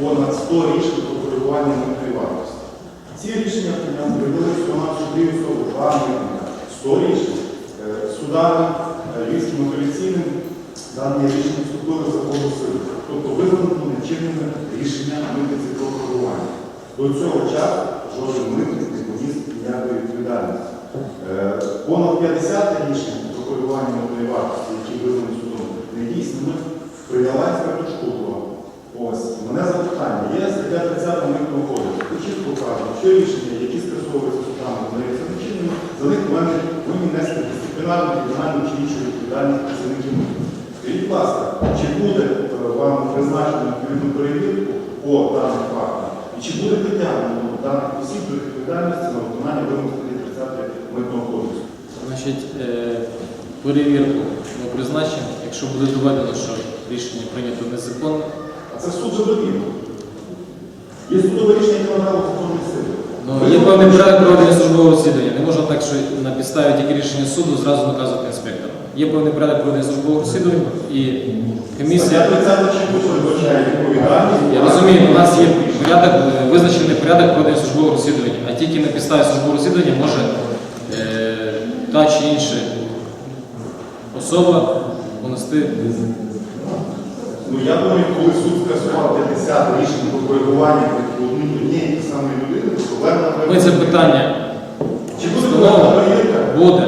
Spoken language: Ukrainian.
понад 100 рішень про коригування вартості. Ці рішення всього на особи, два 100 рішень. Е, Судами е, Львівським апеляційним дані рішення вступили в законну силу. Тобто визнано нечинними рішення митниці про коригування. До цього часу жоден митник не поніс ніякої відповідальності. Е, Понад 50 рішень про коригування вартості, які визнані судом недійсними, прийняла експертна школа. Мене запитання. Є стаття 30 митного кодексу, де чітко вказано, що рішення, які скасовуються судами, визнаються нечинними, за них повинні, нести дисциплінарну, кримінальну чи іншу відповідальність працівників. Скажіть, будь ласка, чи буде е, вам призначено відповідну перевірку по даним фактам? І чи буде притягнено даних осіб до відповідальності на виконання вимог статті 30 митного кодексу? Значить, е, перевірку ми призначимо, якщо буде доведено, що рішення прийнято незаконно. Це суд вже довів. Є судове рішення, яке надало законної сили. Ну, є певний порядок проведення службового розслідування. Не можна так, що на підставі тільки рішення суду зразу наказувати інспектора. Є певний порядок проведення службового розслідування і комісія. Стаття 30 чітко передбачає відповідальність. Я розумію, у нас є порядок, е, визначений порядок проведення службового розслідування, а тільки на підставі службового розслідування може е, та чи інша особа понести. Ну я думаю, коли суд скасував 50 рішень про коригування однієї і тієї самої людини, то проблема Ми це питання Чи буде встановимо. перевірка? Буде.